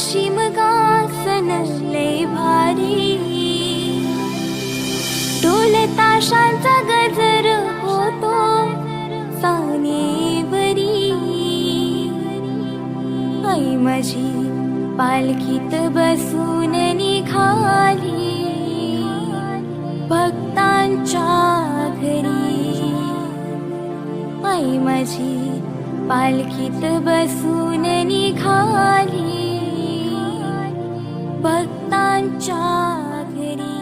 शिमगासन लय भारी. ढोल ताशांचा गजर होतो सानेवरी. आई माझी पालखीत बसून निघाली. भक्तांच्या घरी. आई माझी पालखीत बसून निघाली. भक्तांच्या घरी.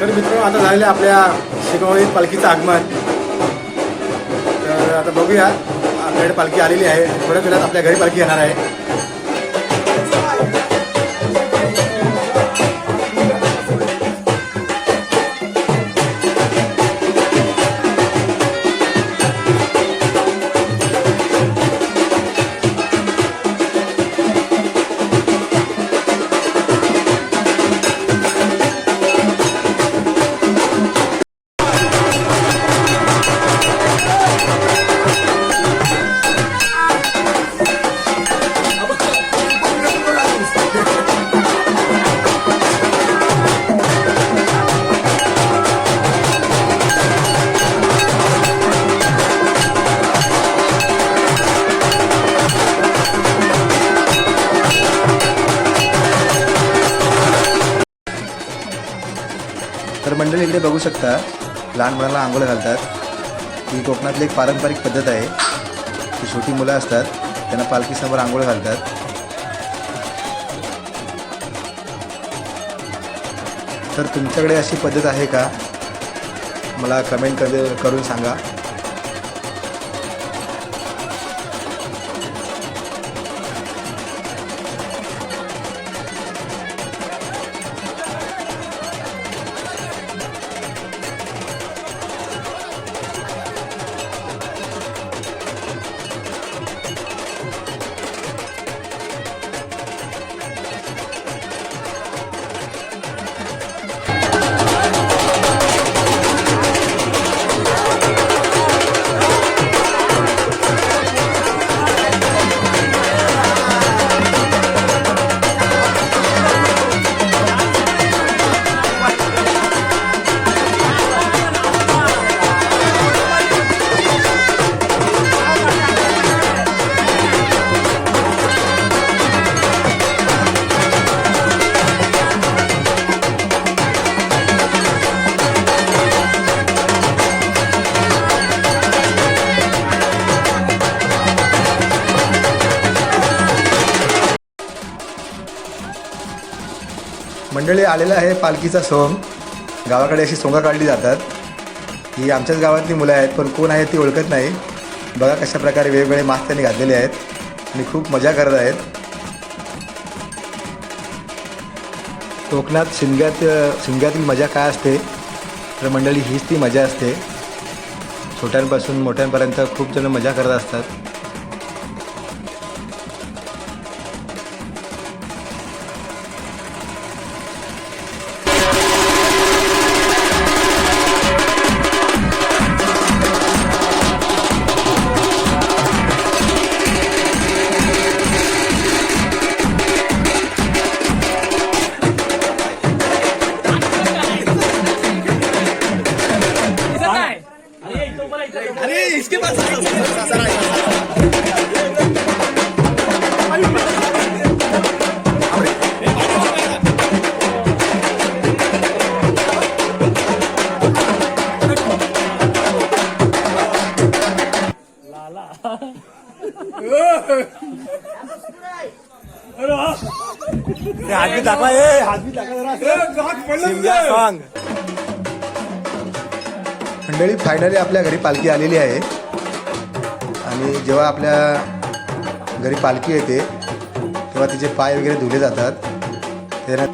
तर मित्रांनो आता झालेलं आपल्या शिगावळी पालखीचं आगमन. तर आता बघूया आपल्याकडे पालखी आलेली आहे. थोड्याच वेळात आपल्या घरी पालखी येणार आहे. तर बघू शकता लहान मुलांना आंघोळ घालतात. ही कोकणातली एक पारंपरिक पद्धत आहे. की छोटी मुलं असतात त्यांना पालखीसमोर आंघोळ घालतात. तर तुमच्याकडे अशी पद्धत आहे का? मला कमेंट करून सांगा. मंडळी आलेलं आहे पालखीचा सोंग गावाकडे अशी सोंगा काढली जातात. ही आमच्याच गावातली मुलं आहेत पण कोण आहेत ती ओळखत नाही. बघा कशा प्रकारे वेगवेगळे मास्क त्यांनी घातलेले आहेत. आणि खूप मजा करत आहेत कोकणात शिमग्यात शिमग्यातील मजा काय असते? तर मंडळी हीच ती मजा असते. छोट्यांपासून मोठ्यांपर्यंत खूप जण मजा करत असतात. मंडळी फायनली आपल्या घरी पालखी आलेली आहे. आणि जेव्हा आपल्या घरी पालखी येते तेव्हा तिचे पाय वगैरे धुले जातात. त्याला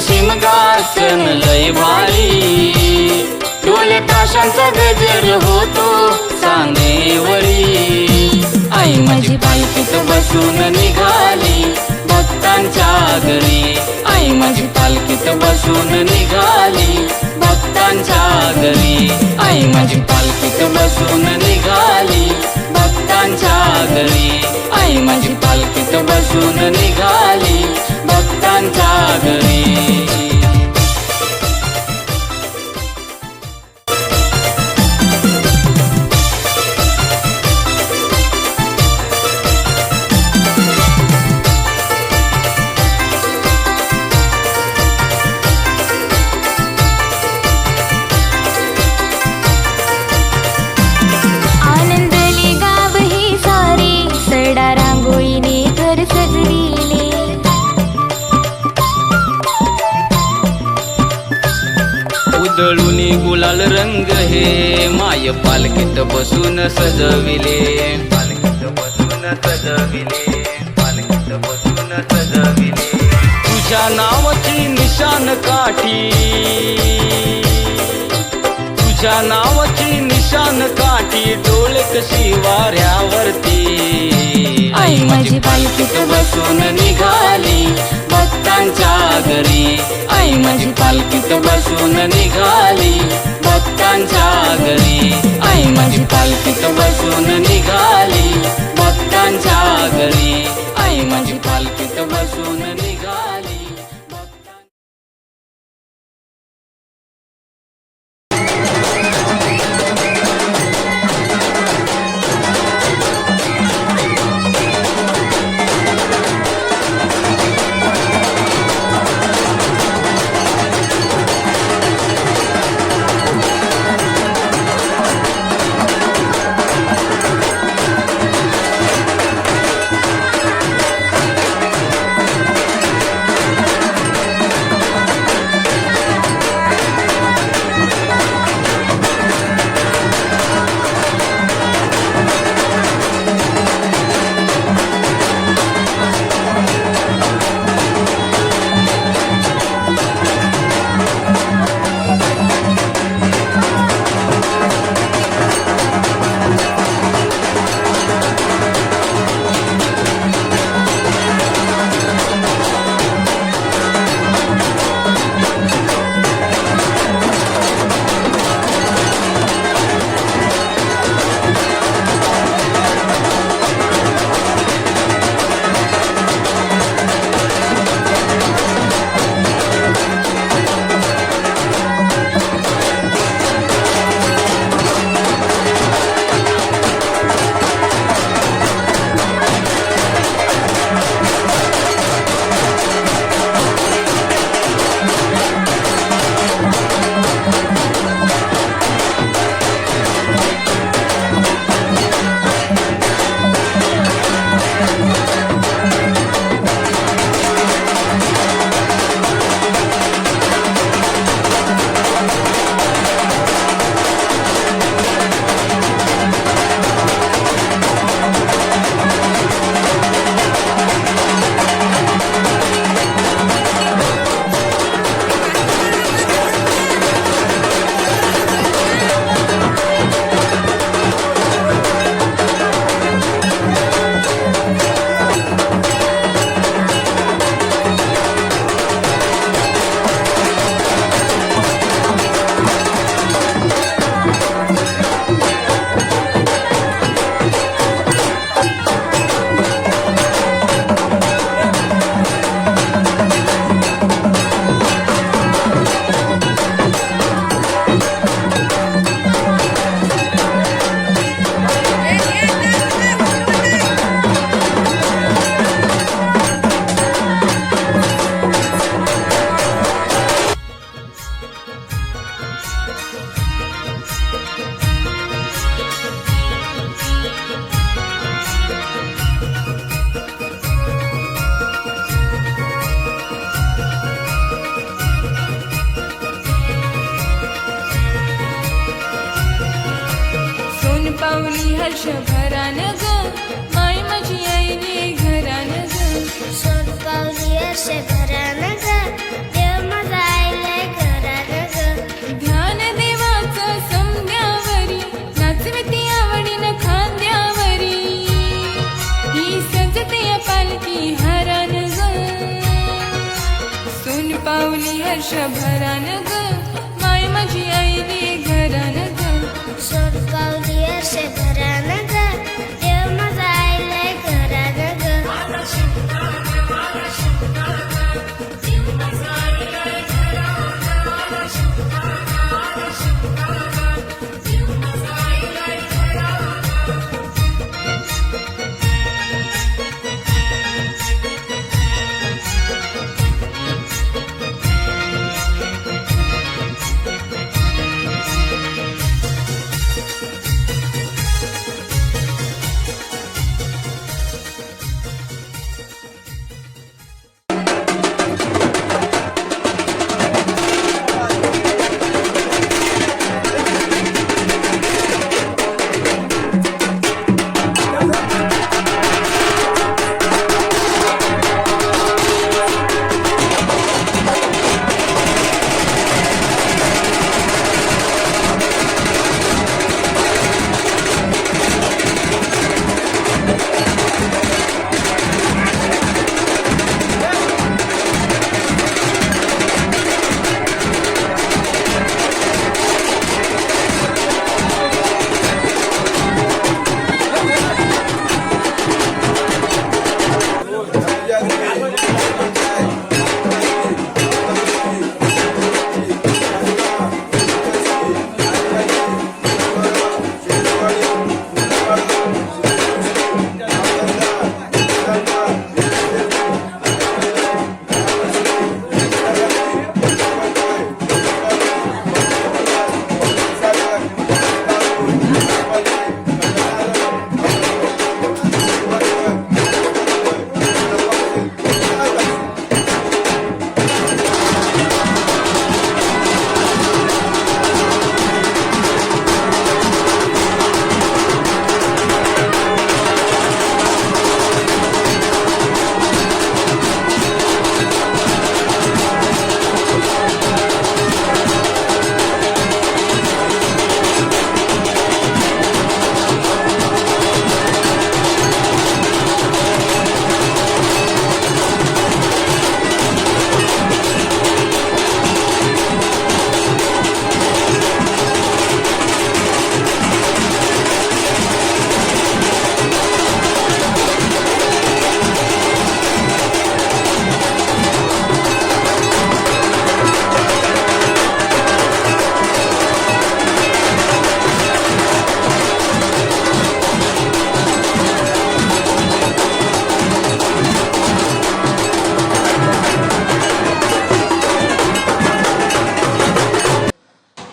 शिमगासन लय भारी. ढोल ताशांचा गजर होतो सांगेवरी आई माझी पालखीत बसून निघाली भक्तांच्या घरी. आई माझी पालखीत बसून निघाली भक्तांच्या घरी. आई माझी पालखीत बसून निघाली भक्तांच्या घरी. आई माझी पालखीत बसून निघाली भक्तांच्या घरी आनंदली पालखीत बसून सजविले. पालखीत बसून सजविले पालखीत बसून सजविले तुझ्या नावाची निशान काठी. तुझ्या नावाची निशान काठी डोळे कशी वाऱ्यावरती? आई माझी पालखीत बसून निघाली भक्तांच्या घरी. आई माझी पालखीत बसून निघाली भक्तांच्या घरी. आई माझी पालखीत बसून निघाली भक्तांच्या घरी. आई माझी पालखीत बसून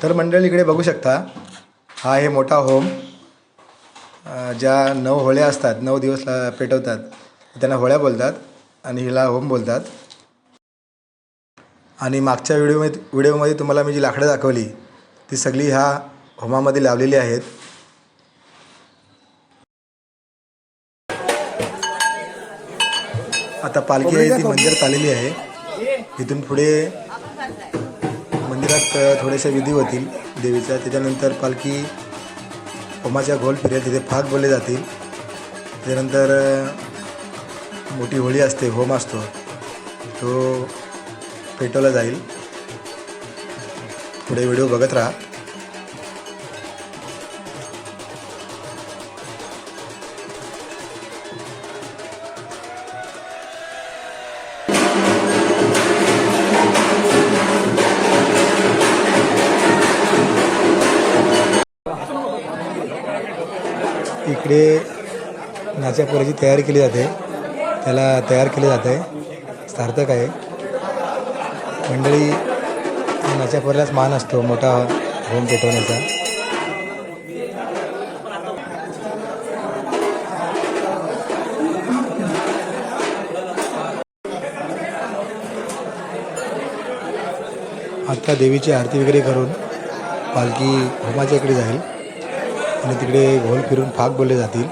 तर मंडळी इकडे बघू शकता हा आहे मोठा होम ज्या नऊ होळ्या असतात नऊ दिवस पेटवतात त्यांना होळ्या बोलतात आणि हिला होम बोलतात. आणि मागच्या व्हिडिओमध्ये व्हिडिओमध्ये तुम्हाला मी जी लाकडं दाखवली ती सगळी ह्या होमामध्ये लावलेली आहेत. आता पालखी आहे ती मंदिरात आलेली आहे. इथून पुढे मंदिरात अ, थोडेसे विधी होतील देवीचा. त्याच्यानंतर पालखी होमाच्या घोल फिरेल तिथे फाग बोलले जातील. त्याच्यानंतर मोठी होळी असते होम असतो. तो पेटवला जाईल. पुढे व्हिडिओ बघत राहा. इकडे नाच्या पोळ्याची तयारी केली जाते. त्याला तयार केले जात आहे सार्थक आहे. मंडळी या नाच्या मान असतो मोठा होम पेटवण्याचा. आत्ता देवीची आरती वगैरे करून पालखी होमाच्या इकडे जाईल. आणि तिकडे घोल फिरून फाग बोलले जातील.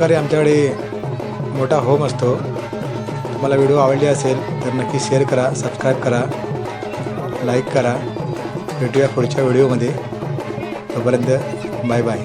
प्रकारे आमच्याकडे मोठा होम असतो. तुम्हाला व्हिडिओ आवडली असेल तर नक्की शेअर करा सबस्क्राईब करा लाईक करा. भेटूया पुढच्या व्हिडिओमध्ये तोपर्यंत बाय बाय